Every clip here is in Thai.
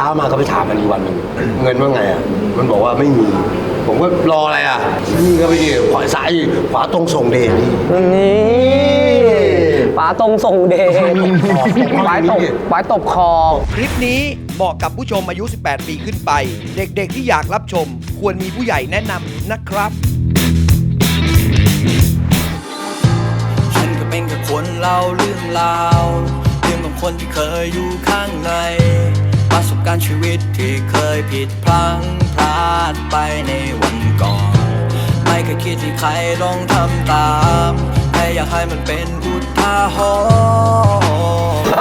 ช้ามาก็ไปถามมันอีกวันหนึ่งเงินว่าไงอะมันบอกว่าไม่มี ผมก็รออะไรอะนี่ก็ไปดิขวาซ้ายขวาตรงส่งเดชนี่ นี่ป๋าตรงส่งเดชป๋าตบป๋าตบคอ คลิปนี้เหมาะกับผู้ชมอายุ 18 ปีขึ้นไป เด็กๆที่อยากรับชม ควรมีผู้ใหญ่แนะนำนะครับฉันก็เป็นแค่คนเล่าเรื่องราวเรื่องของคนที่เคยอยู่ข้างใน ประสบการณ์ชีวิตที่เคยผิดพลั้งพลาดไปในวันก่อน ไม่เคยคิดที่ใครลองทำตามแค่อยากให้มันเป็นอุทาหรณ์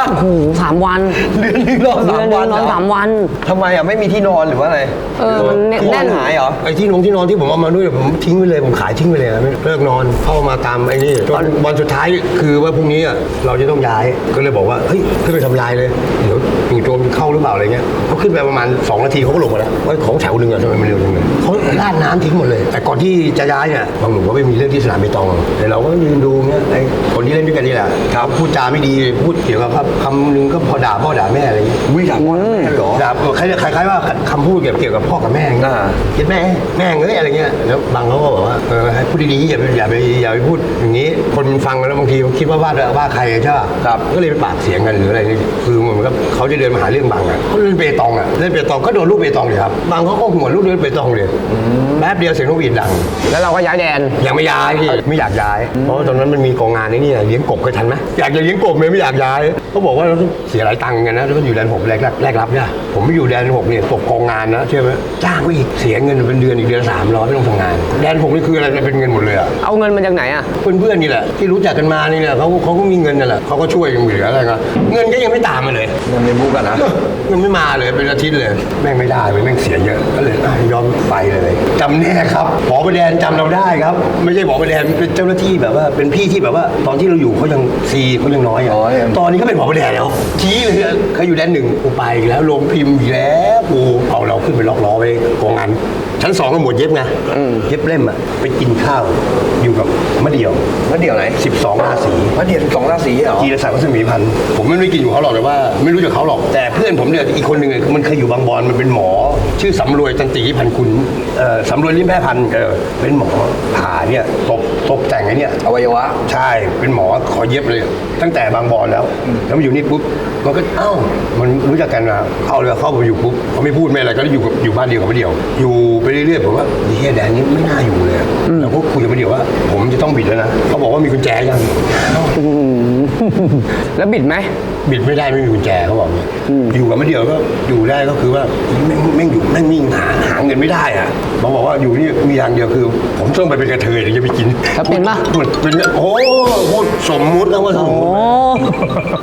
โอ้โหสามวัน เดือนหนึงนอนเดืสาอมนหนึวันงนอนสามวัน ทำไมอะไม่มีที่นอนหรือว่าอะไรเออมันแน่น ที่นอนหายเหรอ ไอ้ที่นงที่นอนที่ผมเอามาด้วยผมทิ้งไปเลยผมขายทิ้งไปเลยนะไม่เลิกนอนเข้ามาตามไอ้นี่จนวันสุดท้ายคือว่าพรุ่งนี้อะเราจะต้องย้ายก็เลยบอกว่าเฮ้ยขึ้นไปทำลายเลยเดี๋ยว มีโจรเข้าหรือเปล่าอะไรเงี้ยเขาขึ้นไปประมาณ2นาทีเขาก็ลงมาแล้วว่าของแถวหนึ่งอะทำไมมันเร็วจังเลยเขาราดน้ำทิ้งหมดเลย แต่ก่อนที่จะย้ายเนี่ยบางหนุ่มก็ไปมีเรื่องที่สนามเบตองแต่เราก็ยืนดูเงี้ยไอ้คนที่เล่นด้วยกันนี่แหละครับพูดจาไม่ดีพูดเกี่ยวกับคำหนึงก็พอด่าพ่อด่าแม่อะไรเงี้ยวิ่งด่าพ่อด่าแม่เหรอด่าคล้ายๆคล้ายๆว่าคำพูดเกี่ยวเกี่ยวกับพ่อกับแม่อย่างเงี้ยอ่าคิดแม่แม่เอ้ยอะไรเงี้ยแล้วบางเขาก็บอกว่าเออให้พูดดีๆอย่าไปอย่าไปอย่าไปพูดอย่างนี้ คนมันฟังแล้วบางทีมันคิดว่าว่าว่าใครใช่ป่ะครับก็เลยไปปากเสียงกันหรืออะไรนี่คือเหมือนกับเขาจะเดินมาหาเรื่องบางอะเขาเล่นเปตองอะเล่นเปตองก็โดนลูกเปตองเลยครับบางเขาก็หัวลูกเดินเปตองเลยแป๊บเดียวเสียงนกหวีดดัง แล้วเราก็ย้ายแดนยังไม่ย้ายพี่ไม่อยากย้าย เพราะว่าตอนนั้นมันมีกองงานไอ้นี่อะเลี้ยงกบเคยทันไหมอยากจะเลี้ยงกบเลยไม่อยากย้ายเขาบอกว่าเราต้องเสียหลายตังค์กันนะแล้วก็อยู่แดนหกแรกแรกรับเนี่ยผมไม่อยู่แดนหกเนี่ยตกกองงานนะเชื่อไหมจ้างไปอีกเสียเงินเป็นเดือนอีกเดือนสามร้อยไม่ต้องทำงาน แดนหกนี่คืออะไรเป็นเงินหมดเลยอะเอาเงินมาจากไหนอะเพื่อนๆนี่แหละที่รู้จักกันมานี่เนี่ยเขาเขาก็มีเงินนั่นแหละเขาก็ช่วยกันเหลืออะไรกันเงินก็ยังไม่ตามมาเลยมันเป็นมุกอะนะยังไม่มาเลยเป็นอาทิตย์เลย แม่งไม่ได้เลยแม่งเสียเยอะ ก็เลยอะยอมไปเลยจำแน่ครับหมอประแดนจำเราได้ครับ ไม่ใช่หมอประแดนเป็นเจ้าหน้าที่แบบว่าเป็นพี่ที่แบบว่า ตอนที่เราอยู่เขายังซีเขายังน้อยอะน้อยอะ ตอนนี้ก็เป็นหมอประแดนแล้วชี้เลยเคยอยู่แดนหนึ่งกูไปอีกแล้วลงพิมพ์อีกแล้วกูเอาเราขึ้นไปล็อกล้อไปกองงานชั้นสองก็หมวดเย็บไงเย็บเล่มอะไปกินข้าวอยู่กับมะเดี่ยวมันเดี่ยวไหน12ราศีมันเดี่ยวสองราศีเหรอจีรศักดิ์วัฒมีพันธ์ผมไม่ได้กินอยู่เขาหรอกแต่ว่า ไม่รู้จักเขาหรอกแต่เพื่อนผมเนี่ยอีกคนหนึ่งอะมันเคยอยู่บางบอนมันเป็นหมอ ชื่อสำรวยจันติพันธ์คุณเอ่อสำรวยลิ้มแพร่พันธ์เออเป็นหมอผ่าเนี่ยตกตกแต่งไอ้เนี่ย อวัยวะ ใช่เป็นหมอขอเย็บเลย ตั้งแต่บางบอนแล้ว แล้วมาอยู่นี่ปุ๊บมันก็เอ้ามันรู้จักกันนะเข้าเลยเข้ามาอยู่ปุ๊บเขาไม่พูดไม่อะไรก็อยู่กับอยู่บ้านเดียวกับมาเดียว อยู่ไปเรื่อยๆผมว่าเฮียแดนนี้ไม่น่าอยู่เลยอะแล้วก็คุยกับมาเดียวว่า ผมจะต้องบิดแล้วนะเขาบอกว่ามีกุญแจยังเอ้า แล้วบิดไหม บิดไม่ได้ไม่มีกุญแจเขาบอกเนี่ยอยู่กับมะเดียวก็อยู่ได้ก็คือว่าแม่งแม่งอยู่แม่งมิ่งหาหาเงินไม่ได้อะบอกบอกว่าอยู่นี่มีอย่างเดียวคือ ผมต้องไปเป็นกระเทยถึงจะไปกินแล้วเป็นปะ พูดเป็นโอ้พูดสมมุตินะว่าสมโอ้มุติ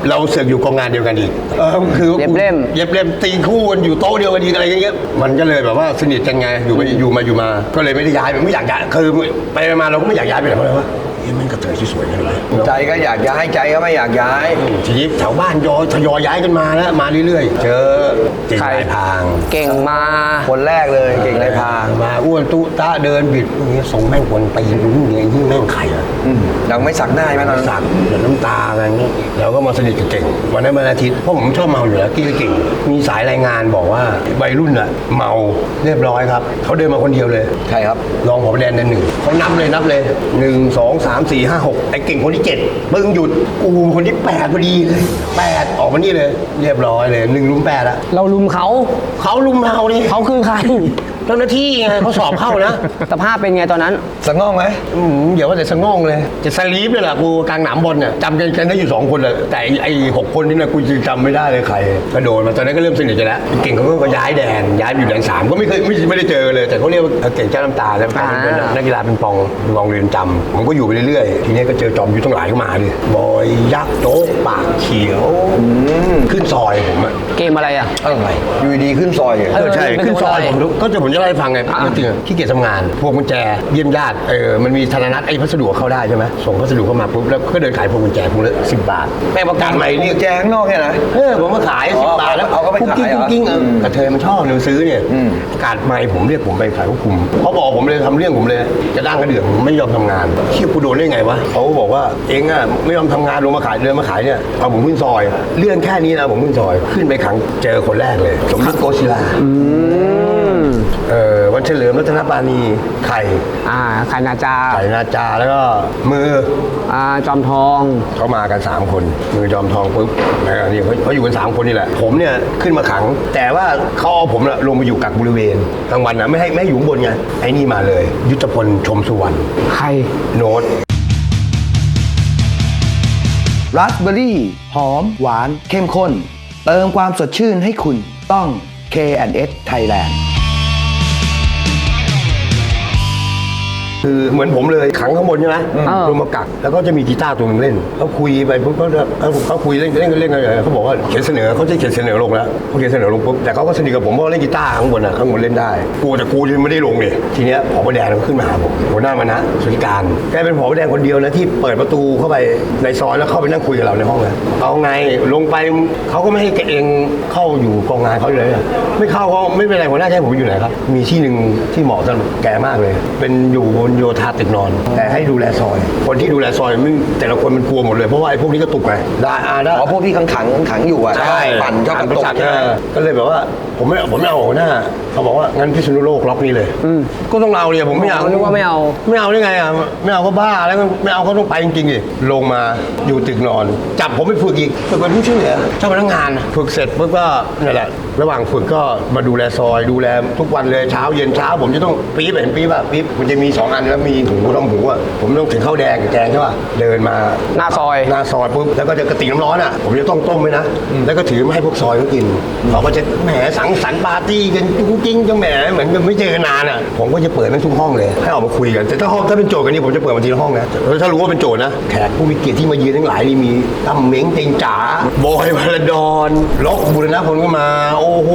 เราเสือกอยู่กองงานเดียวกันอีกเออคือเย็บเล่ม เย็บเล่มตีคู่กันอยู่โต๊ะเดียวกันอีกอะไรอย่างเงี้ย มันก็เลยแบบว่าสนิทกันไงอยู่ไปอยู่มาอยู่มา ก็เลยไม่ได้ย้ายไปไม่อยากย้ายคือไปไปมาเราก็ไม่อยากย้ายไปไหนเพราะอะไรวะ เฮ้แม่งกระเทยที่สวยจังเลยใจก็อยากย้ายใจก็ไม่อยากย้าย ทีนี้แถวบ้านยอยทยอยย้ายกันมาแล้วมาเรื่อยๆ เจอเก่งใครลายพรางเก่งมาคนแรกเลยเก่งในพราง มาอ้วนตุตะเดินบิดอย่างเงี้ยส่งแม่งคนไปยิงนี่ไงยิ่งแม่งไข่อะยังไม่สักหน้าใช่ไหมตอนนั้นสักเดี๋ยวน้ำตาอะไรเงี้ยเราก็มาสนิทกับเก่งวันนั้นวันอาทิตย์เพราะผมชอบเมาอยู่แล้วกี้เก่ง มีสายรายงานบอกว่าวัยรุ่นอะเมาเรียบร้อยครับเขาเดินมาคนเดียวเลยใครครับรองผอแดนนั่นหนึ่งเขานับเลยนับเลยหนึ่งสองสามสี่ห้าหกไอ้เก่งคนที่เจ็ดมึงหยุดกูคนที่แปดพอดีเลยแปดออกมานี่เลย เรียบร้อยเลยหนึ่งลุมแปดอะเราลุมเขาเขาลุมเรานี่เขาคือใคร เจ้าหน้าที่ไงเขาสอบเข้านะ สภาพเป็นไงตอนนั้นสักง่องไหมอืมเดี๋ยวว่าแต่สะง่องเลย จะสลีปเลยล่ะกูกลางหนามบอลเนี่ยจำกันกันได้อยู่สองคนเลยแต่ไอ้ไอ้หกคนนี่นะกูยังจำไม่ได้เลยใครกระโดดมาตอนนั้นก็เริ่มสนิทกันแล้วเก่งเขาก็ย้ายแดนย้ายไปอยู่แดนสามก็ไม่เคยไม่ไม่ได้เจอเลย แต่เขาเรียกว่าเก่งเจ้าน้ำตาแล้วเป็นนักกีฬาเป็นปองลองเรียนจำผมก็อยู่ไปเรื่อยๆทีนี้ก็เจอจอมยุทธทั้งหลายเข้ามาดิบอยยักษ์โจ๊กปากเขียวขึ้นซอยผมอะเกมอะไรอะ อะไรอยู่ดีๆขึ้นซอยเนี่ยเออใช่เป็นขึ้นซอยตัวอะไรผมก็จะผมจะจะเล่าให้ฟังไงอะจริงๆอะขี้เกียจทำงาน พวงกุญแจเยี่ยมญาติเออมันมีธนานัตไอ้พัสดุเข้าได้ใช่ไหมส่งพัสดุเข้ามาปุ๊บแล้วก็เดินขายพวงกุญแจพวงละสิบบาทแม่ประกาศใหม่นี่นี่แจข้างนอกเนี่ยนะเออผมมาขายอ๋อสิบบาทแล้วเอาก็ไปขายเหรอกุ๊กกิ้งกุ๊กกิ้งเอออืมกระเทยมันชอบหนังซื้อเนี่ยอืมประกาศใหม่ผมเรียกผมไปฝ่ายควบคุมเขาบอกผมเลยทำเรื่องผมเลยจะด่างกระเดือกผมไม่ยอมทำงานเชี่ยกูโดนได้ไงวะเขาบอกว่าเองอะไม่ยอมทำงานลงมาขายเดินมาขายเนี่ยเอาผมขึ้นซอย เรื่องแค่นี้นะผมขึ้นซอย ขึ้นไปขังเจอคนแรกเลย สมมติโกศิลาอื ม เอ่อวันเฉลิมรัตนปานีไข่อ่าไข่นาจาไข่นาจาแล้วก็มืออ่าจอมทอง เขามากัน 3 คน มือจอมทองปุ๊บแล้วก็นี่เขาเขาอยู่กัน 3 คนนี่แหละ ผมเนี่ยขึ้นมาขัง แต่ว่าเขาเอาผมน่ะลงมาอยู่กักบริเวณกลางวันนะไม่ให้ไม่ให้อยู่ข้างบนไงไอ้นี่มาเลย ยุทธพลชมสุวรรณใครโน้ต ราสเบอร์รี่หอม หวาน เข้มข้น เติมความสดชื่นให้คุณต้อง K&S Thailand คือเหมือนผมเลยขังข้างบนใช่ไหมเออลงมากักแล้วก็จะมีกีตาร์ตัวหนึงเล่นเขาคุยไปปุ๊บเขาจะเขาเขาคุยเล่นเล่นกันเล่นกันเลยเขาบอกว่าเขียนเสนอเขาจะเขียนเสนอลงแล้วเขาเขียนเสนอลงปุ๊บแต่เขาก็สนิทกับผมเพราะว่าเล่นกีตาร์ข้างบนอะข้างบนเล่นได้กูแต่กูยังไม่ได้ลงเลยทีเนี้ยผอแดงก็ขึ้นมาหาผมหัวหน้ามานะสุริการแกเป็นผอแดงคนเดียวนะที่เปิดประตูเข้าไปในซอยแล้วเข้าไปนั่งคุยกับเราในห้องเลยเอาไงลงไปเขาก็ไม่ให้แกเองเข้าอยู่กองงานเขาอยู่เลยอะไม่เข้าเขาไม่เป็นไรหัวหน้าจะให้ผมอยู่ไหนครับมีที่หนึ่งที่เหมาะสำหรับแกมากเลย เป็นอยู่บนโยธาตึกนอน แต่ให้ดูแลซอย คนที่ดูแลซอยไม่แต่ละคนมันกลัวหมดเลยเพราะว่าไอ้พวกนี้ก็ตุกไงได้อาได้อ๋อพวกที่ขังขังขังอยู่อะใช่ปั่นชอบกระตกปั่ใช่ไหมเออก็เลยแบบว่าผมไม่ผมไม่เอาหัวหน้าเขาบอกว่างั้นพิษณุโลกล็อกนี้เลยก็ต้องเอาเนี่ยผมไม่เอานึกว่าไม่เอา ไม่เอาได้ไงอะไม่เอาก็บ้าแล้วไม่เอาก็ต้องไปจริงๆดิลงมาอยู่ตึกนอน จับผมไปฝึกอีกฝึกเป็นผู้ช่วยเหลือเจ้าพนักงานฝึกเสร็จปุ๊บก็นั่นแหละระหว่างฝึกก็มาดูแลซอย ดูแลทุกวันเลยเช้าเย็นเช้า ผมจะต้องปี๊บเห็นปี๊บอะปี๊บมันจะมีสองอันแล้วมีหูต้มหูอะผมต้องถึงข้าวแดงกับแกงใช่ป่ะเดินมาหน้าซอย หน้าซอยปุ๊บแล้วก็จะกระติกน้ำร้อนอะผมจะต้องต้มไว้นะแล้วก็ถือมาให้พวกซอยเขากินเขาก็จะแหมสังสรรค์ปาร์ตี้กันจุ้งจิ้งจังแหมเหมือนกับไม่เจอกันนานอะผมก็จะเปิดมันทุกห้องเลยให้ออกมาคุยกันแต่ถ้าห้องถ้าเป็นโจทย์กันนี่ผมจะเปิดมาทีละห้องนะแล้วถ้ารู้ว่าเป็นโจทย์นะแขกผู้มีเกียรติที่มายืนทั้งหลายนี่มีตั้มเม้งเต็งจ๋าบอยพลดอนล็อกบุรณพลก็มา โอ้โห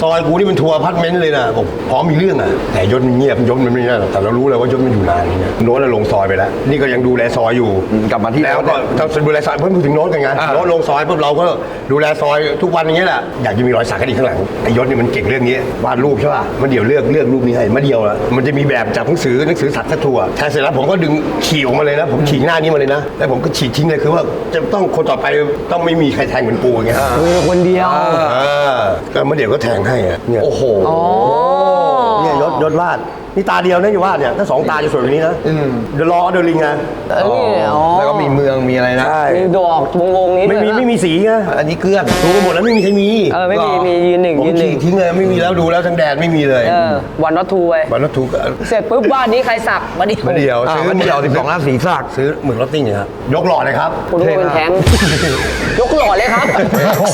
ซอยกูนี่เป็นทัวร์อพาร์ตเมนต์เลยนะบอกพร้อมมีเรื่องอะแต่ยศมันเงียบยศมันไม่ได้หรอกแต่เรารู้เลยว่ายศมันอยู่นานเนี่ยโน้ตน่ะลงซอยไปแล้ว นี่ก็ยังดูแลซอยอยู่อืมกลับมาที่แล้วก็โน้ตเราดูแลซอยเพิ่มถึงโน้ตกันไงอ่า โน้ตลงซอยปุ๊บเราก็ดูแลซอยทุกวันอย่างเงี้ยแหละอยากจะมีรอยสักกันอีกข้างหลังไอ้ยศนี่มันเก่งเรื่องนี้วาดรูปใช่ป่ะมันเดี๋ยวเลือกเลือกรูปนี้ให้มาเดียวละมันจะมีแบบจากหนังสือหนังสือสัตว์ทัวแทนเสร็จแล้วผมก็ดึงฉีกออกมาเลยนะ ผมฉีกหน้านี้มาเลยนะแล้วผมก็ฉีกทิ้งเลยคือว่าจะต้องคนต่อไปต้องไม่มีใครแทงเหมือนปูอย่างเงี้ยเออคนเดียวเออก็มาเดี๋ยวก็แทงให้อะเนี่ยโอ้โหอ๋อเนี่ยยศยศวาด นี่ตาเดียวนะอย่าวาดเนี่ยถ้าสองตาจะสวยกว่านี้นะเดอะลอเดอะลิงไงเอ้ยอ๋อแล้วก็มีเมืองมีอะไรนะ ใช่มีดอกวงวงๆนี้ไม่มีด้วยนะไม่มีสีไงอันนี้เกลือนดูกันหมดแล้วไม่มีใครมีเออไม่มีมียืนหนึ่งผมยืนหนึ่ฉีงกทิ้งเลยไม่มีแล้วดูแล้วทั้งแดดไม่มีเลยเออวันนัททูไปวันนั้นถูกเสร็จปุ๊บบ้านนี้ใครสักมาดิมาเดียวอ่าซื้อมาเดี่ยว12ราศีสักซื้อหมึกลอตติ้งเนี่ยครับยกหลอดเลยครับคุณรู้ว่าเป็นแทงยกหล่อเลยครับ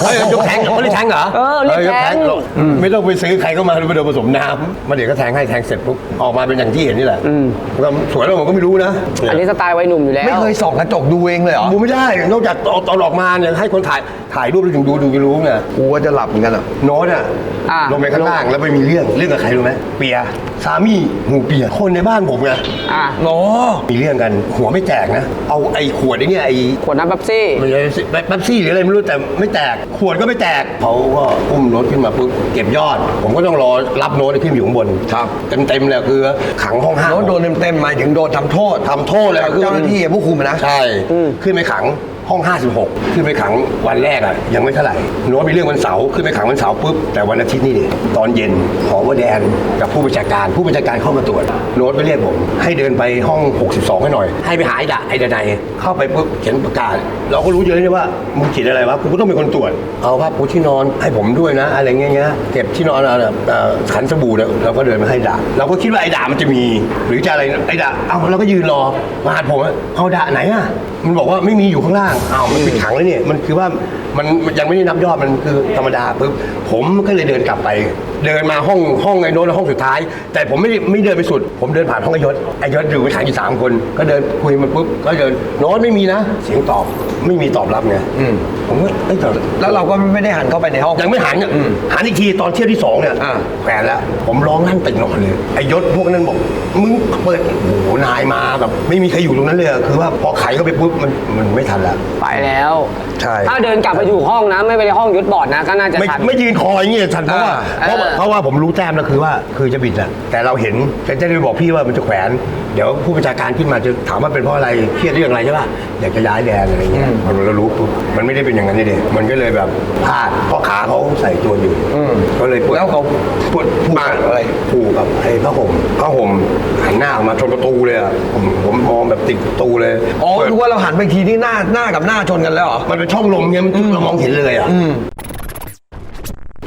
เฮ้ยยกแทงเขาเรียกแทงเหรอเออเรียกแทงหรอกไม่ต้องไปซื้อใครก็มาไปโดนผสมน้ำมาเดี๋ยวก็แทงให้แทงเสร็จปุ๊บออกมาเป็นอย่างที่เห็นนี่แหละก็สวยแล้วผมก็ไม่รู้นะ อันนี้สไตล์วัยหนุ่มอยู่แล้ว ไม่เคยส่องกระจกดูเองเลยเหรอ ดูไม่ได้ นอกจากเอาตอนออกมาเนี่ยให้คนถ่ายถ่ายรูปไปถึงดูดูจะรู้ไงกูว่าจะหลับเหมือนกันอะโน้ตอะอะลงไปข้างล่างแล้วไปมีเรื่องเรื่องกับใครรู้ไหมเปียสามีหูเปียคนในบ้านผมไงอะโอ้มีเรื่องกันหัวไม่แตกนะ เอาไอ้ขวดไอ้เนี่ยไอ้ขวดน้ำเป๊ปซี่ไม่ใช่แป๊บซี่หรืออะไรไม่รู้แต่ไม่แตกขวดก็ไม่แตกเขาก็อุ้มรถขึ้นมาปุ๊บเก็บยอด ผมก็ต้องรอรับโน้ตให้ขึ้นอยู่ข้างบนครับเต็มเต็มๆเลยคือขังห้องห้าโน้ตโดนเต็มๆหมายถึงโดนทำโทษ ทำโทษเลยคือ เจ้าหน้าที่ผู้คุมอะนะใช่ ขึ้นไปขัง ห้อง 56 ขึ้นไปขังวันแรกอะยังไม่เท่าไหร่โน้ตมีเรื่องวันเสาร์ขึ้นไปขังวันเสาร์ปุ๊บแต่วันอาทิตย์นี่ดิตอนเย็นหอว่าแดนกับผู้บัญชาการผู้บัญชาการเข้ามาตรวจโน้ตไปเรียกผม ให้เดินไปห้อง 62 ให้หน่อย ให้ไปหาไอ้ดะไอ้ดะไนเข้าไปปุ๊บเขียนประกาศ เราก็รู้อยู่แล้วนี่ว่ามึงเขียนอะไรวะกูก็ต้องเป็นคนตรวจเอาผ้าปูที่นอนให้ผมด้วยนะ อะไรเงี้ยเก็บที่นอนเอาแบบเอ่อขันสบู่เนี่ยเราก็เดินมาให้ดะเราก็คิดว่าไอ้ดะมันจะมี หรือจะอะไรไอ้ดะเอาเราก็ยืนรอมาหาผมเอาดะไหนอะ มันบอกว่าไม่มีอยู่ข้างล่างอ้าวมันปิดขังแล้วเนี่ยมันคือว่ามันมันยังไม่ได้นับยอดมันคือธรรมดาปุ๊บผมก็เลยเดินกลับไปเดินมาห้องห้องไอ้โน้ตห้องสุดท้าย แต่ผมไม่ได้ไม่เดินไปสุด ผมเดินผ่านห้องไอ้ยศไอ้ยศอยู่ไปขังอยู่สามคน ก็เดินคุยมันปุ๊บก็เดินโน้ตไม่มีนะ เสียงตอบไม่มีตอบรับไงผมก็เอ้ยแต่แล้วเราก็ไม่ได้หันเข้าไปในห้อง ยังไม่หันเนี่ยหันอีกทีตอนเที่ยวที่สองเนี่ยอ่า แขวนแล้ว ผมร้องลั่นตึกนอนเลยไอ้ยศพวกนั้นบอกมึงเปิดโอ้โหนายมาแบบไม่มีใครอยู่ตรงนั้นเลยอะคือว่าพอไขเข้าไปปุ๊บมันมันไม่ทันละไปแล้ว ใช่ ถ้าเดินกลับไปอยู่ห้องนะ ไม่ไปในห้องยุทธบอร์ดนะก็น่าจะไม่ทัน ไม่ยืนคอยอย่างเงี้ยทันเพราะว่าอ่าเพราะว่าเออ เพราะว่าผมรู้แต้มแล้วคือว่าคือจะบิดอะแต่เราเห็นแต่จะได้บอกพี่ว่ามันจะแขวน เดี๋ยวผู้บัญชาการขึ้นมาจะถามว่าเป็นเพราะอะไรเครียดเรื่องอะไรใช่ป่ะอยากจะย้ายแดนอะไรเงี้ยพอเรารู้ปุ๊บมันไม่ได้เป็นอย่างนั้นนี่เด็มันก็เลยแบบพลาดเพราะขาเขาใส่ตัวอยู่ก็เลยปวดแล้วเขาปวดมาอะไรผูกกับไอ้ผ้าห่มผ้าห่มหันหน้าออกมาชนประตูเลยอะผมผมมองแบบติดประตูเลยอ๋อเปิดคือว่าเราหันไปอีกทีนี่หน้าหน้ากับหน้าชนกันแล้วเหรอ มันเป็นช่องลมเงี้ยมันเรามองเห็นเลยอะพ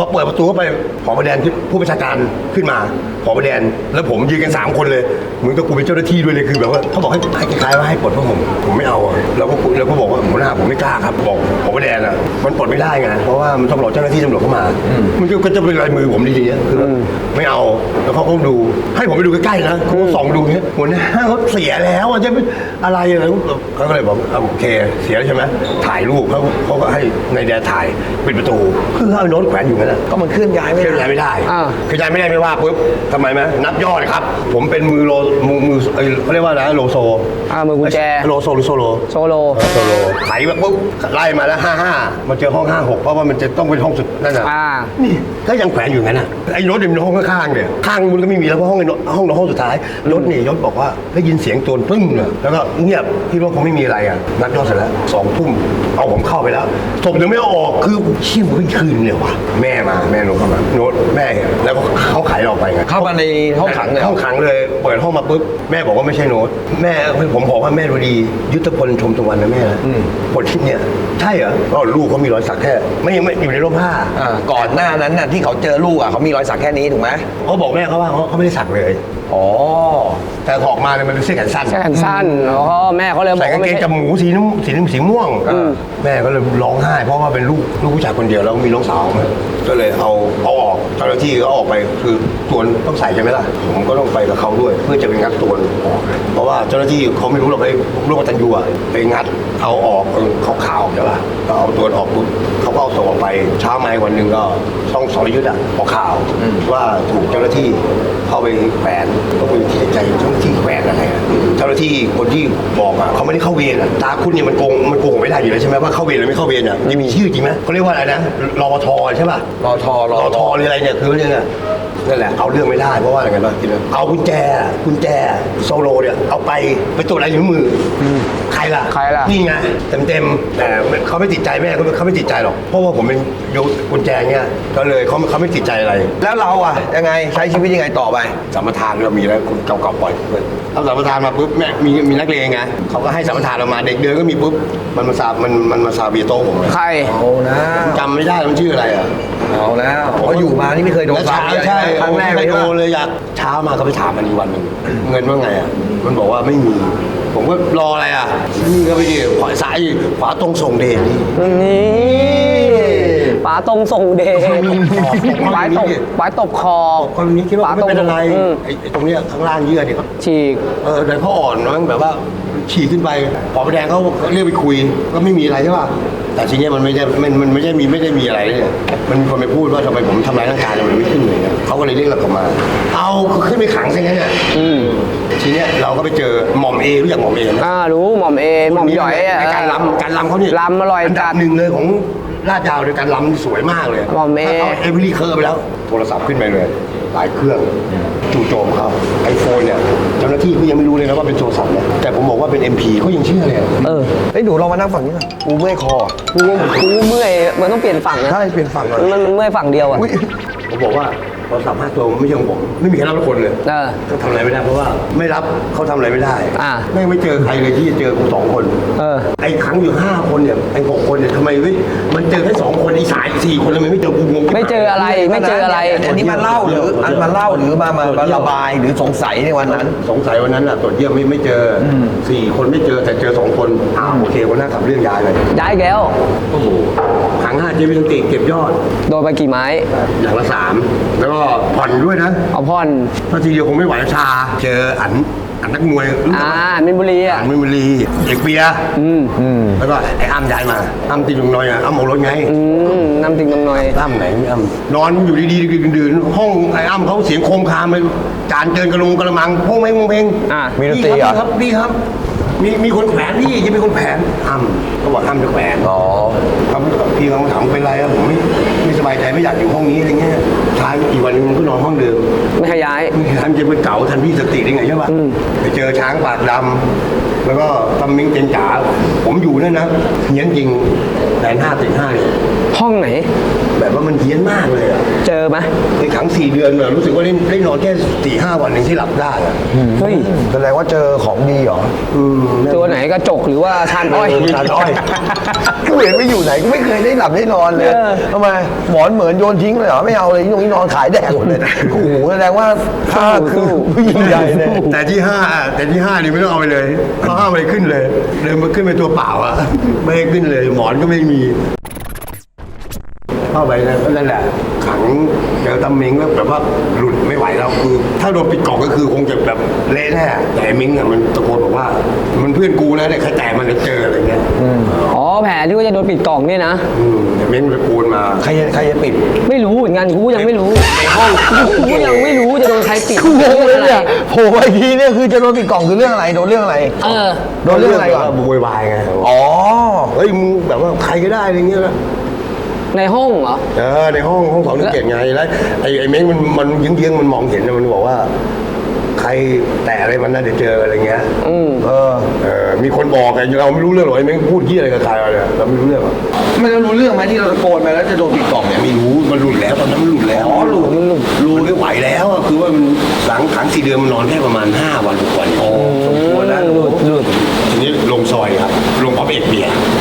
อเปิดประตูเข้าไปผอประแดนที่ผู้บัญชาการขึ้นมาผอประแดน แล้วผมยืนกันสามคนเลยเหมือนกับกูเป็นเจ้าหน้าที่ด้วยเลยคือแบบว่าเขาบอกให้ให้คล้ายๆว่าให้ปลดผ้าห่มผมไม่เอาอะแล้วก็แล้วก็บอกว่าหัวหน้าผมไม่กล้าครับบอกผอประแดนอะมันปลดไม่ได้ไงเพราะว่ามันต้องรอเจ้าหน้าที่ตำรวจเข้ามามันก็จะเป็นลายมือผมดีๆอะคือแบบไม่เอาแล้วเขาก็ดู ให้ผมไปดูใกล้ๆนะเขาก็ส่องดูเงี้ยหัวหน้าเขาเสียแล้วอะจะเป็นอะไรอะไรเขาก็เลยบอกอะโอเคเสียแล้วใช่ไหมถ่ายรูปเขาเขาก็ให้ในายแดนถ่ายปิดประตูคือเอาไอ้โน้ตแขวนอยู่นั่นแหละก็มันเคลื่อนย้ายไม่เคลื่อนได้ย้ายไม่ได้อ่า เคลื่อนย้ายไม่ได้ไม่ว่าปุ๊บทำไมไหมนับยอดครับ ผมเป็นมือโลมือมือเอ้ยเขาเรียกว่าอะไรนะโลโซอ่ามือกุญแจโลโซหรือโซโล โซโล โซโลไถแบบปุ๊บไล่มาแล้วห้าห้ามาเจอห้องห้าหกเพราะว่ามันจะต้องเป็นห้องสุดนั่นน่ะอ่า นี่ก็ยังแขวนอยู่งั้นน่ะไอ้รถเนี่ยมันห้องข้างๆเนี่ยข้างมันก็ไม่มีแล้วเพราะห้องไอ้รถห้องเราห้องสุดท้ายรถนี่ยศบอกว่าได้ยินเสียงโจรปึ้งเนี่ยแล้วก็เงียบคิดว่าคงไม่มีอะไรอะนัดยอดเสร็จแล้วสองทุ่มเอาผมเข้าไปแล้วศพยังไม่เอาออกคือเชี่ยมันคืนเลยว่ะแม่มาแม่โน้ตเข้ามาโน้ตแม่เห็นแล้วก็เขาขายเราไปไงเข้ามาในห้องขังเลยเหรอ ห้องขังเลยเปิดห้องมาปุ๊บแม่บอกว่าไม่ใช่โน้ตแม่ผมบอกว่าแม่ดูดียุทธพลชมตะวันนะแม่บทคิดเนี่ยใช่เหรอก็ลูกเขามีรอยสักแค่ไม่ยังไม่อยู่ในร่มผ้าอ่าก่อนหน้านั้นน่ะที่เขาเจอลูกอะเขามีรอยสักแค่นี้ถูกไหมเขาบอกแม่เขาว่าเขาเขาไม่ได้สักเลย อ๋อ แต่ออกมาเนี่ยมันเป็นเสื้อแขนสั้นแขนสั้นแล้วก็แม่เขาเลยบอใส่กกางว่าเกไม่งใช่จมูกสีน้ำสีน้ำสีม่วงแม่ก็เลยร้องไห้ เพราะว่าเป็นลูกลูกผู้ชายคนเดียวแล้วมีน้องสาวก็เลยเอาเอาออกเจ้าหน้าที่ก็เอาออกไปคือตัวต้องใส่ใช่ไหมล่ะผมก็ต้องไปกับเขาด้วย เพื่อจะไปงัดตัวออกเพราะว่าเจ้าหน้าที่เขาไม่รู้หรอกไอ้ลูกกตันยูอะไปงัด เอาออกเขาขาวๆใช่ป่ะก็เอาตัวออกปุ๊บเขาก็เอาตัวออกไปเช้ามาอีกวันหนึ่งก็ช่องสรยุทธ์อะพอข่าวว่าถูกเจ้าหน้าที่เข้าไปแขวนก็ไปเสียใจเจ้าหน้าที่แขวนอะไรอะเจ้าหน้าที่คนที่บอกอะเขาไม่ได้เข้าเวรอะตาคุณเนี่ยมันโกงมันโกงไม่ได้อยู่แล้วใช่ไหมว่าเข้าเวรหรือไม่เข้าเวรอะนี่มีชื่อจริงไหมเขาเรียกว่าอะไรนะรอทใช่ป่ะ รอทอรรออทอหรืออะไรเนี่ยคือเนี่ย นั่นแหละเอาเรื่องไม่ได้เพราะว่าอะไรกันวะทีนั้นเอากุญแจกุญแจโซโลเนี่ยเอาไปไปตรวจลายนิ้วมืออใครล่ะใครล่ะ นี่ไงเต็มเต็มๆแต่เขาไม่ติดใจแม่เขาเขาไม่ติดใจหรอกเพราะว่าผมเป็นยกกุญแจเงี้ยก็เลยเขาเขาไม่ติดใจอะไร แล้วเราอะยังไงใช้ชีวิตยังไงต่อไป สัมปทานเรามีแล้วคุณเก่าๆปล่อยเพื่อนเอาสัมปทานมาปุ๊บแม่มีมีนักเรียนไงเขาก็ให้สัมปทานเรามาเด็กเดินก็มีปุ๊บมันมาซามันมันมาซาเบียโต้ผมเลย ใคร เอานะจำไม่ได้มันชื่ออะไรอะเอาแล้วเพราะอยู่มานี่ไม่เคยโดนแล้วซ้ำเช้าใช่ครั้งแรกเลยโดใช่นปะเลยอยากเช้ามาก็ไปถามมันอีกวันหนึ่งเงินว่าไงอะมันบอกว่าไม่มี ผมก็รออะไรอะนี่ก็ไปดิขวาซ้ายขวาตรงส่งเดชนี่ นี่ป๋าตรงส่งเดชป๋าตกป๋าตบคอคนนี้คิดว่าไม่เป็นอะไรอืมไอ้ไอ้ตรงเนี้ยข้างล่างเยื่อเนี่ยเขาฉีก เออแต่เขาอ่อนมั้งแบบว่าฉี่ขึ้นไปปอประแดงเขาเรียกไปคุยก็ไม่มีอะไรใช่ป่ะ แต่ทีเนี้ยมันไม่ได้มันมันไม่ได้มีไม่ได้มีอะไรเนี่ยมันมีคนไปพูดว่าทำไมผมทำร้ายร่างกายแล้วมันไม่ขึ้นเลยเนี่ยเขาก็เลยเรียกเรากลับมา เอาขึ้นไปขังซะงั้นเนี่ยอืมทีเนี้ยเราก็ไปเจอหม่อมเอรู้จักหม่อมเอไหมอ่ารู้หม่อมเอหม่อมหย่อยอะในการลำการลำเขาเนี่ยลำอร่อยนดัจับดหนึ่งเลยของ ลาดยาวในการลำสวยมากเลยหม่อมเอถ้าเขาเอเวอรี่เคอร์ไปแล้ว โทรศัพท์ขึ้นไปเลย หลายเครื่องจู่โจมเขาไอโฟนเนี่ยเจ้าหน้าที่เขายังไม่รู้เลยนะว่าเป็นโทรศัพท์เนี่ยแต่ผมบอกว่าเป็น MP เขายังเชื่อเลยเออเฮ้ยหนูลองมานั่งฝั่งนี้หน่อยกูเมื่อยคอกูกูเมื่อยมันต้องเปลี่ยนฝั่งนะใช่เปลี่ยนฝั่งหน่อยมันมันเมื่อยฝั่งเดียวอะอุ้ยผมบอกว่า โทรศัพท์ห้าตัวไม่ใช่ของผมไม่มีใครรับทุกคนเลยเออ ก็ทำอะไรไม่ได้เพราะว่าไม่รับเขาทำอะไรไม่ได้อ่าไม่งไม่เจอใครเลยที่จะเจอกูสองคน เออ ไอ้ครั้งอยู่ห้าคนเนี่ยไอ้หกคนเนี่ยทำไมเว้ยมันเจอแค่สองคนไอ้สายสี่คนทำไมไม่เจอกูงงไม่เจออะไรไม่เจออะไร อันนี้มาเล่าหรืออันมาเล่าหรือมามามาระบายหรือสงสัยในวันนั้น สงสัยวันนั้นอะตรวจเยี่ยมไม่ไม่เจออสี่คนไม่เจอแต่เจอสองคนอ้าวโอเควันหน้าทำเรื่องย้ายเลยย้ายแล้ว โอ้โหขัง ห้าเจมิสันติเก็บยอด โดนไปกี่ไม้ อย่างละสามแล้วก็ผ่อนด้วยนะเอาพ่อน ถ้าทีเดียวคงไม่ไหวชา เจออันอันนักมวยรู้จักอ่าปะมินบุรีอะ อันมิมลีเอกเปียอืมแล้วก็ไอ้อ้ำย้ายมาอ้ำตีลุงน้อยอะอ้ำเอารถไงอืมนำติงตรงหน่อย อ้ำไหนอ้ำนอนอยู่ดีๆดื่นๆห้องไอ้อ้ำเขาเสียงโคมคามเลยจานเจินกระลงกระมังพวกแม่งพวกเพลงอะมีดนตรีเหรอ พี่ครับพี่ครับ มีมีคนแขวนพี่จะมีคนแขวนอ้ำเขาบอกอ้ำจะแขวนอ๋อครับพี่เขาถามเป็นไรครับผมไม่ไม่สบายใจไม่อยากอยู่ห้องนี้อะไรเงี้ยท้ายอีกวันหนึงมันก็นอนห้องเดิมไม่ให้ย้ายทันจะไปเก่าทันพี่สติได้ไงใช่ปะไปเจอช้างปากดำแล้วก็ตำมิงเจนจ๋าผมอยู่นั่นนะเฮี้ยนจริงแดนห้าติดห้าเนี่ยห้องไหนแบบว่ามัน เฮี้ยนมากเลยอะเจอไหมในขังสี่เดือนอะรู้สึกว่าได้ได้นอนแค่สี่ห้าวันเองที่หลับได้อะเฮ้ยแสดงว่าเจอของดีเหรออืมตัวไหนกระจกหรือว่าชานอ้อยชานอ้อยกูเห็นไม่อยู่ไหนกูไม่เคยได้หลับได้นอนเลยเออทำไมหมอนเหมือนโยนทิ้งเลยเหรอไม่เอาเลยตรงนี้นอนขายแดกหมดเลยโอ้โหแสดงว่าข้าคือผู้ยิ่งใหญ่เลยแต่ที่ห้าอะแต่ที่ห้านี่ไม่ต้องเอาไปเลยเขาห้ามไปขึ้นเลยเดินมาขึ้นไปตัวเปล่าอะไม่ให้ขึ้นเลย หมอนก็ไม่มี เข้าไปนะนั่นแหละ ขังเจอตำมิงแล้วแบบว่าหลุดไม่ไหวแล้วคือ ถ้าโดนปิดกล่องก็คือคงจะแบบเละแน่แต่ไอ้มิงอะมันตะโกนบอกว่า มันเพื่อนกูนะเนี่ยใครแต่มันจะเจออะไรเงี้ยอ๋อแผลที่ว่าจะโดนปิดกล่องเนี่ยนะอืมแต่มิงตะโกนมาใครจะใครจะปิด ไม่รู้เหมือนกันกูยังไม่รู้กูยังไม่รู้จะโดนใครปิดกูงงเลยอะไรเนี่ยโผล่มาอีกทีเนี่ยคือจะโดนปิดกล่องคือเรื่องอะไรโดนเรื่องอะไร เออ โดนเรื่องอะไรก่อนโวยวายไงอ๋อเฮ้ยมึงแบบว่าใครก็ได้อะไรเงี้ยนะ ในห้องเหรอ เออในห้องห้องสองหนึ่งเจ็ดไงแล้วไอ้ไอ้เม้งมันมันเยื้องๆมันมองเห็นนะมันบอกว่า ใครแต่อะไรมันน่าจะเจออะไรเงี้ยอืม เออเออมีคนบอกไงเราไม่รู้เรื่องหรอกไอ้เม้งพูดที่อะไรกับใครวะเนี่ยเราไม่รู้เรื่องหรอกไม่ต้องรู้เรื่องไหมที่เราตะโกนไปแล้วจะโดนปิดกล่องเนี่ย ไม่รู้มันหลุดแล้วตอนนั้นมันหลุดแล้วอ๋อหลุดมันหลุด รู้ไม่ไหวแล้วอะคือว่ามันหลังขังสี่เดือนมันนอนแค่ประมาณห้าวันหกวันอ๋อสมควรแล้วหลุดหลุด ทีนี้ลงซอยครับลงพร้อมเอกเบียร์ไป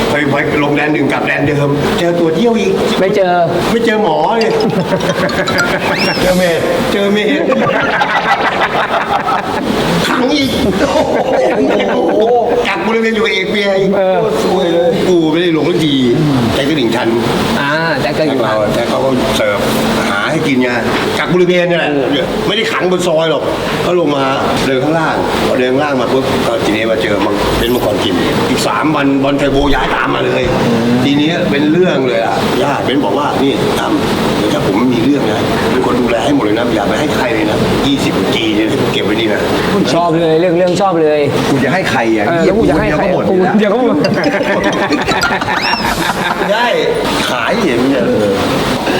ไป ลงแดนหนึ่งกลับแดนเดิม เจอตัวเที่ยวอีก ไม่เจอ ไม่เจอหมอเลยเจอเมดเจอเมดขังอีกโอ้โหกักบริเวณอยู่กับเอกเบียร์อีกเออสวยเลยกูไม่ได้ลงสักทีใจก็ดิ่งชันอ่าแจ็คก็อยู่เราแต่เขาก็เสิร์ฟหา ให้กินไงกักบริเวณเนี่ยแหละไม่ได้ขังบนซอยหรอกก็ลงมาเดินข้างล่างพอเดินข้างล่างมาปุ๊บก็ทีนี้มาเจอมังเป็นมังกรกิน อีกสามวันบอลไทโบย้ายตามมาเลย ทีนี้เป็นเรื่องเลยอะญาติเป็นบอกว่านี่ตามเดี๋ยวถ้าผมมีเรื่องนะเป็นคนดูแลให้หมดเลยนะอย่าไปให้ใครเลยนะยี่สิบกีเนี่ยเก็บไว้นี่นะชอบเลยเรื่องเรื่องชอบเลยกูจะให้ใครอะเออเหี้ยกูจะให้เดียวใครก็หมดกูอยู่แล้วเดี๋ยวก็หมด ได้ขายเห็นเนี่ย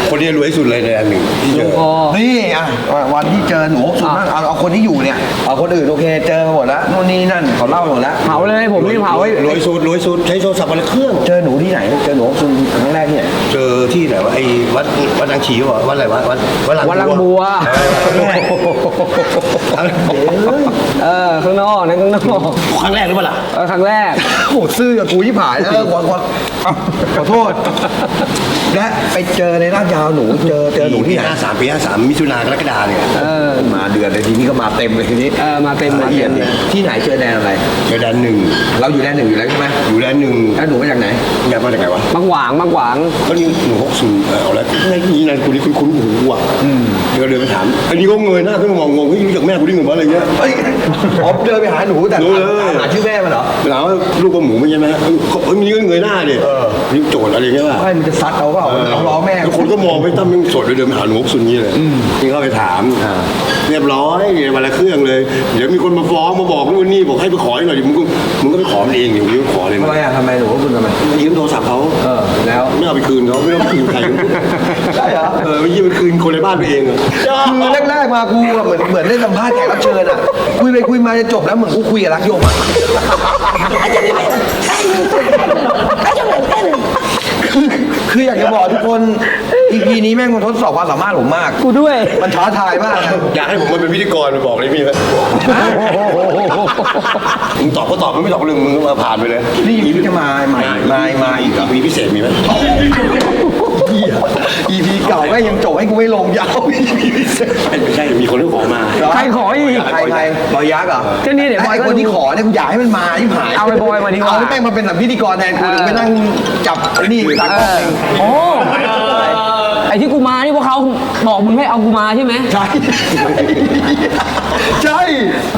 คนนี้รวยที่สุดเลยในอันหนึ่งที่เจออ๋อนี่อะวันที่เจอหนูสุดมากเอาเอาคนที่อยู่เนี่ยเอาคนอื่นโอเคเจอมาหมดแล้วนู่นนี่นั่นเขาเล่าหมดแล้วเผาเลยผมนี่เผาไว้รวยสุดรวยสุดใช้โทรศัพท์วันละเครื่องเจอหนูที่ไหนเจอหนูสุดครั้งแรกที่ไหนเจอที่ไหนวะไอ้วัดวัดนางชีวะวัดอะไรวะวัดวัดวัดลังบัวเออข้างนอกนะข้างนอกครั้งแรกหรือเปล่าล่ะเออครั้งแรกโหซื่อกับกูที่ผ่านเออขอขอขอโทษ และไปเจอในลาดยาวหนู เจอเจอหนูที่ไหน ห้าสามปีห้าสามมิถุนากรกฎาเนี่ยเออ มาเดือนเลยทีนี้ก็มาเต็มเลยทีนี้เออมาเต็มมาละเอีเต็ยดมเลยที่ไหนเจอแดนอะไร เจอแดนหนึ่งเราอยู่แดนหนึ่งอยู่แล้วใช่ไหมอยู่แดนหนึ่งแล้วหนูมาจากไหนแกมาจากไหนวะบางหวางบางหวาง ก็นี่หนึ่งหกศูนย์เอาแล้วไอ้นี่นั่นกูนี่คุ้นคุ้นๆหูอะเดี๋ยวเดินไปถามไอ้นี่ก็เงยหน้าขึ้นมามองงงเฮ้ยรู้จักแม่กูได้ไงวะอะไรเงี้ย เฮ้ยอ๋อเดินไปหาหนูแต่รู้เลยหาชื่อแม่มันเหรอ ถามว่าลูกกับหมูไม่ใช่ไหมเฮ้ยเฮ้ยมันนี่ก็เงยหน้าดินี่โจทย์อะไรเงี้ยป่ะ ไม่มันจะซัดเอาเปล่าเราล้อแม่ทุกคนก็มองไปตั้มยังสดเลยเดินไปหาหนูฮกซุนนี้เลยนี่เข้าไปถาม เรียบร้อยวันละเครื่องเลย เดี๋ยวมีคนมาฟ้องมาบอกนู่นนี่บอกให้ไปขอให้หน่อยดิมึงก็มึงก็ไปขอมันเองเดี๋ยวมึงก็ขอเลยทำไมอะทำไมหนูว่าคุณทำไมยืมโทรศัพท์เขาเออแล้วไม่เอาไปคืนเขาไม่ต้องคืนใครใช่เหรอเออไม่ยืมไปคืนคนในบ้านไปเองอะคือแรกๆมากูอะเหมือนเหมือนได้สัมภาษณ์แขกรับเชิญอะคุยไปคุยมาจะจบแล้วเหมือนกูคุยกับรักยมอะ คือคืออยากจะบอกทุกคน EP นี้แม่งมันทดสอบความสามารถผมมาก กูด้วย มันท้าทายมากนะอยากให้ผมมาเป็นพิธีกรมาบอกเลยพี่ไหมมึงตอบก็ตอบมึงไม่ตอบก็เรื่องมึงก็มาผ่านไปเลยนี่ EP จะมาใหม่มามาอีกเหรอมีพิเศษมีไหมเหี้ย EP เก่าแม่งยังจบให้กูไม่ลงยาว EP พิเศษไม่ใช่มีคนเรื่องของมา ใครขออีก ใครใครบอยยักษ์เหรอก็นี่เดี๋ยวบอยไอ้ก็คนที่ขอเนี่ยกูอยากให้มันมาที่ผ่านเอาไอ้บอยมาดีกว่า เอาให้แม่งมาเป็นแบบพิธีกรแทนกูเออถึงไปนั่งจับไอ้นี่ตากล้องเอง โอ้ไอที่กู มานี่พวกเขาบอกมึงให้เอากูมาใช่ไหมใช่ ใช่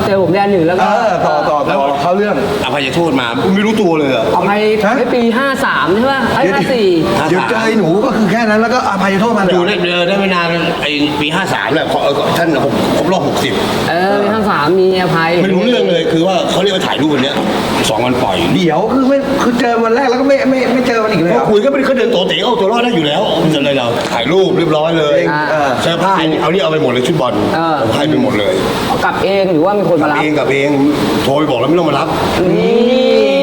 เจอผมแดนหนึ่งแล้วเอก็อต่อต่อต่อเข้าเรื่องอภัยโทษมาไม่รู้ตัวเลยเหรอ เอาไปให้ปี 53 ใช่ป่ะไอ้เดี๋ยว54 เดี๋ยวเจอไอ้หนูก็คือแค่นั้นแล้วก็อภัยโทษมาเลอยยู่ได้เดินได้ไม่นานไอ้ปีห้าสามแหละพอเออท่านครบครบรอบหกสิบเออปี53 มีอภัยไม่รู้เรื่องเลยคือว่าเขาเรียกว่าถ่ายรูปวันเนี้ยสองวันปล่อยเดี๋ยวคือไม่คือเจอวันแรกแล้วก็ไม่ไม่ไม่เจอมันอีกเลยพเหรออคุยก็ไม่ได้เขาเดินโตเต๋เอาตัวรอดได้อยู่แล้วไม่เป็นไรเราถ่ายรูปเรียบร้อยเลยอ่าเออเสื้อผ้าเอานี่เอาไปหมดเลยชุดบอลเออ ผมให้ไปหมดเลยเอากลับเองหรือว่ามีคนมารับ เองกับเองโทรไปบอกแล้วไม่ต้องมารับ นี่เพ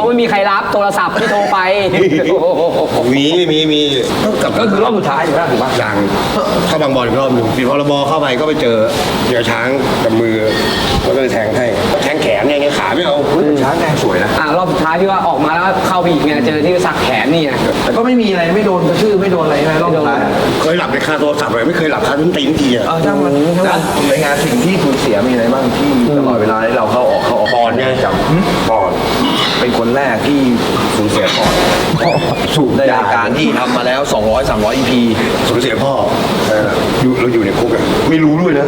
ราะไม่มีใครรับโทรศัพท์ที่โทรไปมีมีมีต้องกลับก็คือรอบสุดท้ายอยู่แล้วถูกปะยังเข้าบางบอลอีกรอบหนึ่งปีพรบเข้าไปก็ไปเจอเจอช้างกับมือแล้วก็เลยแทงให้แทงแขนไงไงขาไม่เอาช้างแดงสวยนะอ่ารอบสุดท้ายที่ว่าออกมาแล้วเข้าไปอีกไงเจอที่สักแขนนี่ไงแต่ก็ไม่มีอะไรไม่โดนกระชื่อไม่โดนอะไรใช่ไหมรอบสุดท้ายเคยหลับในคาโทรศัพท์เลยไม่เคยหลับคาทุนตีนทีอะเออช่างมันแล้วในงานสิ่งที่สูญเสียมีอะไรบ้างที่ตลอดเวลาที่เราเข้าออกเข้าออกปอดไงจำปอด เป็นคนแรกที่สูญเสียปอดสูบในรายการที่ทำมาแล้ว 200 300 EP สูญเสียพ่ออยู่เราอยู่ในคุกอะไม่รู้ด้วยนะ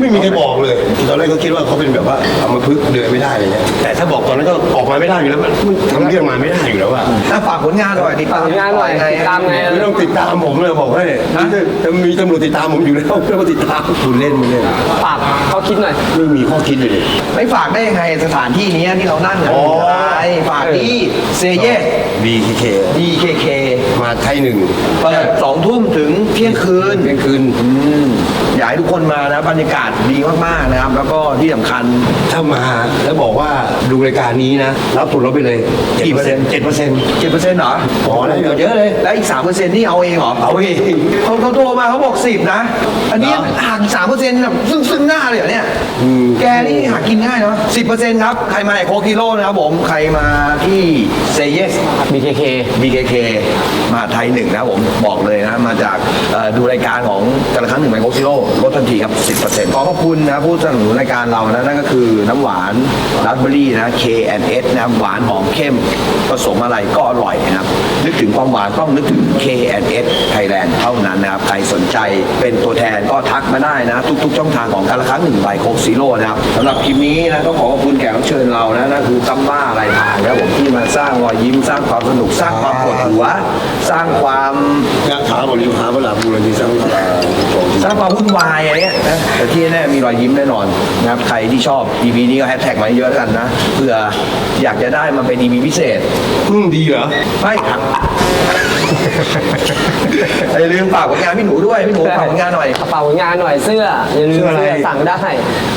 ไม่มีใครบอกเลย ตอนแรกก็คิดว่าเขาเป็นแบบว่าเอามาพึกษ์เดินไม่ได้อะไรเงี้ยแต่ถ้าบอกตอนนั้นก็ออกมาไม่ได้อยู่แล้วมันทำเรื่องมาไม่ได้อยู่แล้วอะถ้าฝากผลงานหน่อยติดตามฝากผลงานหน่อยติดตามไง ไม่ต้องติดตามผมเลยบอกให้จะมีตำรวจติดตามผมอยู่แล้วไม่ต้องติดตามคุณเล่นมึงเล่นฝากเขาคิดหน่อยไม่มีข้อคิดเลยดิไม่ฝากได้ยังไงสถานที่นี้ที่เรานั่งกันอ๋ออะไรฝากที่เซเยสดีเค DKK มาไท ยหนึ่งเปิดสองทุ่มถึงเที่ยงคืนเที่ยงคืนอืมอยากให้ทุกคนมานะบรรยากาศดีมากๆนะครับ แล้วก็ที่สำคัญถ้ามาแล้วบอกว่าดูรายการนี้นะรับส่วนลดไปเลยกี่เปอร์เซ็นต์เจ็ดเปอร์เซ็นต์เจ็ดเปอร์เซ็นต์เหรออ๋อได้เดี๋ยวเยอะเลยแล้วอีกสามเปอร์เซ็นต์นี่เอาเองเหรอเอาเองเขาเขาโทรมาเขาบอกสิบนะ อันนี้เหรอหักสามเปอร์เซ็นต์แบบซึ่งซึ่งหน้าเลยเหรอเนี่ยอืมแกนี่หากินง่ายเนาะสิบเปอร์เซ็นต์ครับใครมาไอโคกิโลนะครับผมใครมาที่เซเยส BKK BKK มหาไทยหนึ่งนะครับผมบอกเลยนะมาจากดูรายการของแต่ละครั้งหนึ่งไมโครซิโร่ลดทันทีครับ 10%ขอขอบคุณนะผู้สนับสนุนรายการเรานะนั่นก็คือน้ำหวานรัสเบอรี่นะ K&S นะหวานหอมเข้มผสมอะไรก็อร่อยนะครับ นึกถึงความหวานต้องนึกถึง K&S Thailand เท่านั้นนะครับ ใครสนใจเป็นตัวแทนก็ทักมาได้นะ ทุกๆ ช่องทางของการละครั้งหนึ่งไบโคกซีโร่นะครับสำหรับคลิปนี้นะต้องขอขอบคุณแขกรับเชิญเรานะนั่นคือตั้มบ้าอะไรทางนะครับผมที่มาสร้างรอยยิ้มสร้างความสนุกสร้างความปวดหัวสร้างความยะถาบริวหาเวลาบูรณีสังฆาสร้างความวุ่นวายอะไรเงี้ยนะแต่ที่แน่มีรอยยิ้มแน่นอนนะครับใครที่ชอบ EP นี้ก็แฮชแท็กมาเยอะแล้วกันนะเผื่ออยากจะได้มาเป็น EP พิเศษ อืมดีเหรอ ไม่ครับอย่าลืมฝากผลงานพี่หนูด้วยพี่หนูฝากผลงานหน่อย กระเป๋างานหน่อยเสื้ออย่าลืมเสื้ออะไรเสื้อสั่งได้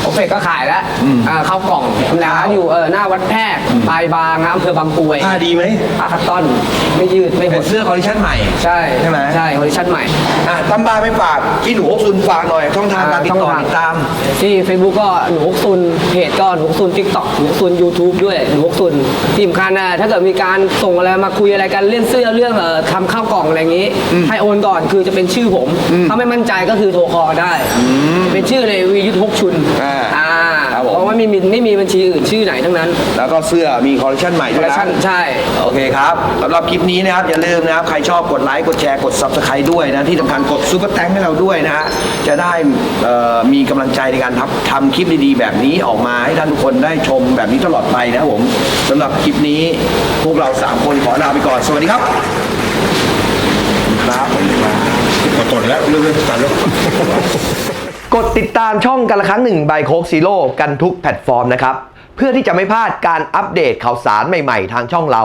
โอเปกก็ขายแล้วอ่าเข้ากล่องร้านอยู่เออหน้าวัดแพรกปลายบางนะอำเภอบางกรวยผ้าดีไหมผ้าคัตตอนไม่ยืดไม่หเป็ดนเสื้อคอลเลคชันใหม่ใช่ใช่ไหม ใช่คอลเลคชันใหม่ อะตั้มบ้าไม่ฝากพี่หนูซุนฝากหน่อยช่องทางการติดต่อติดตาม ที่ Facebook ก็หนูฮกซุนเพจก็หนูฮกซุนทิกตอกหนูฮกซุน YouTube ด้วยหนูฮกซุนที่สำคัญนะถ้าเกิดมีการส่งอะไรมาคุยอะไรกันเรื่องเสื้อเรื่องเอ่อทำข้าวกล่องอะไรอย่างนี้ ให้โอนก่อนคือจะเป็นชื่อผม ถ้าไม่มั่นใจก็คือโทรคอได้ เป็นชื่อเลยวียุทธฮกชุนอ่า อ่า ครับผม เพราะว่าไม่มีไม่มีบัญชีอื่นชื่อไหนทั้งนั้น แล้วก็เสื้อมีคอลเลคชันใหม่คอด้ลวเลยคนะชันใช่ โอเคครับสำหรับคลิปนี้นะครับ อย่าลืมนะครับ ใครชอบกดไลค์กดแชร์กด subscribe ด้วยนะ ที่สำคัญกดซูเปอร์แตงให้เราด้วยนะฮะจะได้เอ่อมีกำลังใจในการทำทำคลิปดีๆ แบบนี้ออกมาให้ท่านทุกคนได้ชมแบบนี้ตลอดไปนะครับผมสำหรับคลิปนี้พวกเรา 3 คนขอลาไปก่อน สวัสดีครับครับ กดตดแล้วเรื่องเรื่องตัดแล้ว กดติดตามช่องกันละครั้งหนึ่งใบโคกซีโร่กันทุกแพลตฟอร์มนะครับ เพื่อที่จะไม่พลาดการอัปเดตข่าวสารใหม่ๆ ทางช่องเรา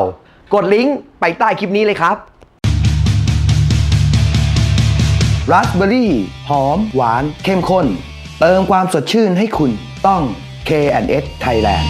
กดลิงก์ไปใต้คลิปนี้เลยครับราสเบอร์รี่หอม หวาน เข้มข้น เติมความสดชื่นให้คุณต้อง K&S Thailand